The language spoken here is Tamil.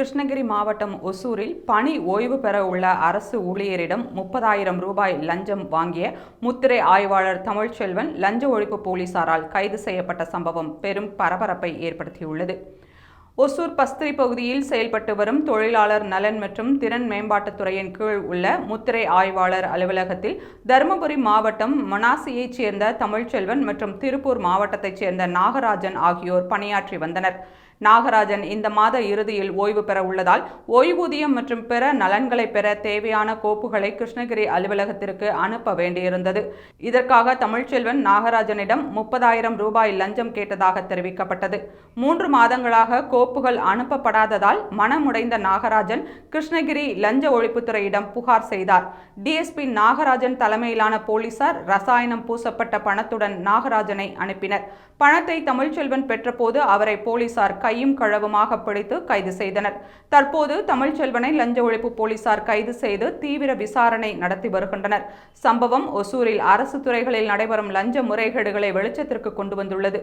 கிருஷ்ணகிரி மாவட்டம் ஒசூரில் பணி ஓய்வு பெற உள்ள அரசு ஊழியரிடம் முப்பதாயிரம் ரூபாய் லஞ்சம் வாங்கிய முத்திரை ஆய்வாளர் தமிழ்ச்செல்வன் லஞ்ச ஒழிப்பு போலீசாரால் கைது செய்யப்பட்ட சம்பவம் பெரும் பரபரப்பை ஏற்படுத்தியுள்ளது. ஒசூர் பஸ்திரி பகுதியில் செயல்பட்டு வரும் தொழிலாளர் நலன் மற்றும் திறன் மேம்பாட்டுத் துறையின் கீழ் உள்ள முத்திரை ஆய்வாளர் அலுவலகத்தில் தருமபுரி மாவட்டம் மனாசியைச் சேர்ந்த தமிழ்ச்செல்வன் மற்றும் திருப்பூர் மாவட்டத்தைச் சேர்ந்த நாகராஜன் ஆகியோர் பணியாற்றி வந்தனர். நாகராஜன் இந்த மாத இறுதியில் ஓய்வு பெற உள்ளதால் ஓய்வூதியம் மற்றும் பிற நலன்களை பெற தேவையான கோப்புகளை கிருஷ்ணகிரி அலுவலகத்திற்கு அனுப்ப வேண்டியிருந்தது. இதற்காக தமிழ்ச்செல்வன் நாகராஜனிடம் முப்பதாயிரம் ரூபாய் லஞ்சம் கேட்டதாக தெரிவிக்கப்பட்டது. மூன்று மாதங்களாக கோப்புகள் அனுப்பப்படாததால் மனமுடைந்த நாகராஜன் கிருஷ்ணகிரி லஞ்ச ஒழிப்புத்துறையிடம் புகார் செய்தார். டிஎஸ்பி நாகராஜன் தலைமையிலான போலீசார் ரசாயனம் பூசப்பட்ட பணத்துடன் நாகராஜனை அனுப்பினர். பணத்தை தமிழ்ச்செல்வன் பெற்றபோது அவரை போலீசார் கையும் களவுமாக பிடித்து கைது செய்தனர். தற்போது தமிழ்ச்செல்வனை லஞ்ச ஒழிப்பு போலீசார் கைது செய்து தீவிர விசாரணை நடத்தி வருகின்றனர். சம்பவம் ஒசூரில் அரசு துறைகளில் நடைபெறும் லஞ்ச முறைகேடுகளை வெளிச்சத்திற்கு கொண்டு வந்துள்ளது.